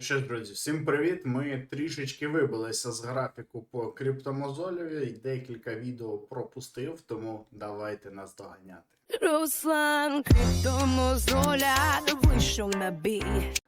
Що ж, друзі, всім привіт! Ми трішечки вибилися з графіку по криптомозолеві і декілька відео пропустив, тому давайте нас доганяти. Руслан Криптомозоля вийшов на бій.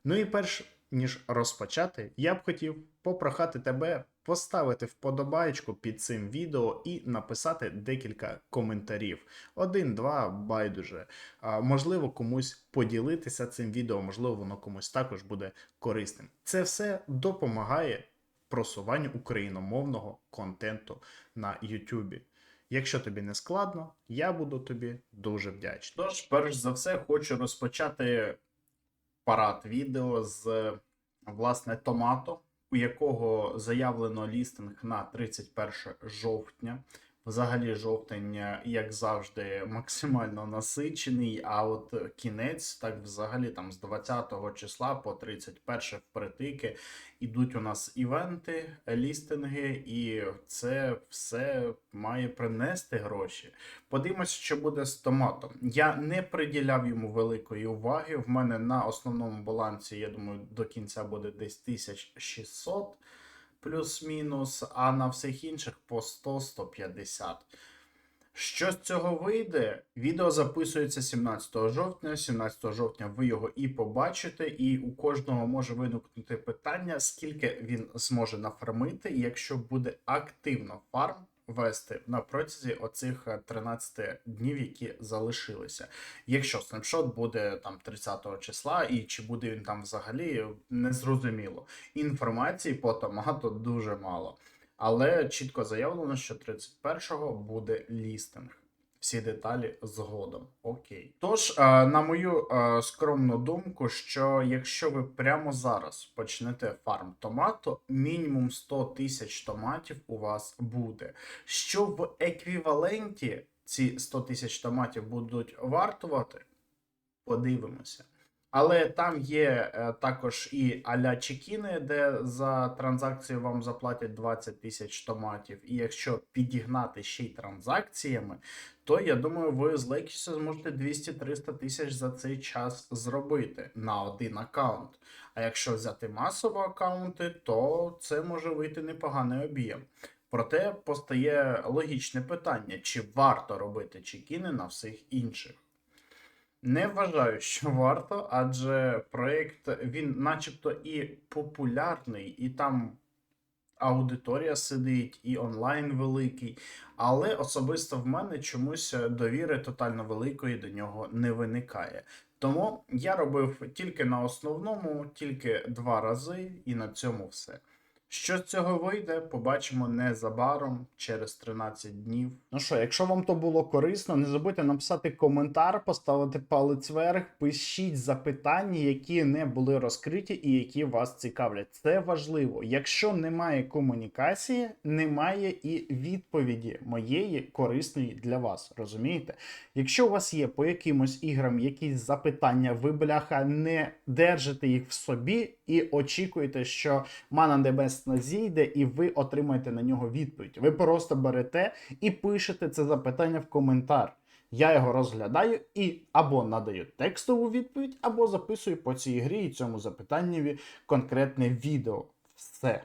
Ну і перш ніж розпочати, я б хотів попрохати тебе поставити вподобайку під цим відео і написати декілька коментарів. Один, два, байдуже. А, можливо, комусь поділитися цим відео, можливо, воно комусь також буде корисним. Це все допомагає просуванню україномовного контенту на YouTube. Якщо тобі не складно, я буду тобі дуже вдячний. Тож, перш за все, хочу розпочати парад відео з власне томато, у якого заявлено лістинг на 31 жовтня. Взагалі, жовтень, е, як завжди, максимально насичений. А от кінець, так взагалі, там з 20 числа по 31 впритики ідуть у нас івенти, лістинги, і це все має принести гроші. Подивимось, що буде з томатом. Я не приділяв йому великої уваги. В мене на основному балансі, я думаю, до кінця буде десь 1600 плюс-мінус, а на всіх інших по 100-150. Що з цього вийде? Відео записується 17 жовтня. 17 жовтня ви його і побачите, і у кожного може виникнути питання, скільки він зможе нафармити, якщо буде активно фарм вести на протязі оцих е, 13 днів, які залишилися. Якщо снапшот буде там 30 числа, і чи буде він там взагалі, незрозуміло. Інформації по томату дуже мало. Але чітко заявлено, що 31-го буде лістинг. Всі деталі згодом. Окей. Тож, е, на мою е, скромну думку, що якщо ви прямо зараз почнете фарм томату, мінімум 100 тисяч томатів у вас буде. Що в еквіваленті ці 100 тисяч томатів будуть вартувати, подивимося. Але там є е, також і аля чекіни, де за транзакцію вам заплатять 20 тисяч томатів. І якщо підігнати ще й транзакціями, то я думаю, ви з легкістю зможете 200-300 тисяч за цей час зробити на один аккаунт. А якщо взяти масово аккаунти, то це може вийти непоганий об'єм. Проте постає логічне питання: чи варто робити чекіни на всіх інших? Не вважаю, що варто, адже проєкт він начебто і популярний, і там аудиторія сидить, і онлайн великий. Але особисто в мене чомусь довіри тотально великої до нього не виникає. Тому я робив тільки на основному, тільки два рази, і на цьому все. Що з цього вийде, побачимо незабаром через 13 днів. Ну що, якщо вам то було корисно, не забудьте написати коментар, поставити палець вверх, пишіть запитання, які не були розкриті і які вас цікавлять. Це важливо. Якщо немає комунікації, немає і відповіді моєї корисної для вас. Розумієте? Якщо у вас є по якимось іграм якісь запитання, ви бляха не держите їх в собі і очікуєте, що Мана Небесна зійде, і ви отримаєте на нього відповідь. Ви просто берете і пишете це запитання в коментар. Я його розглядаю і або надаю текстову відповідь, або записую по цій грі і цьому запитанню конкретне відео. Все.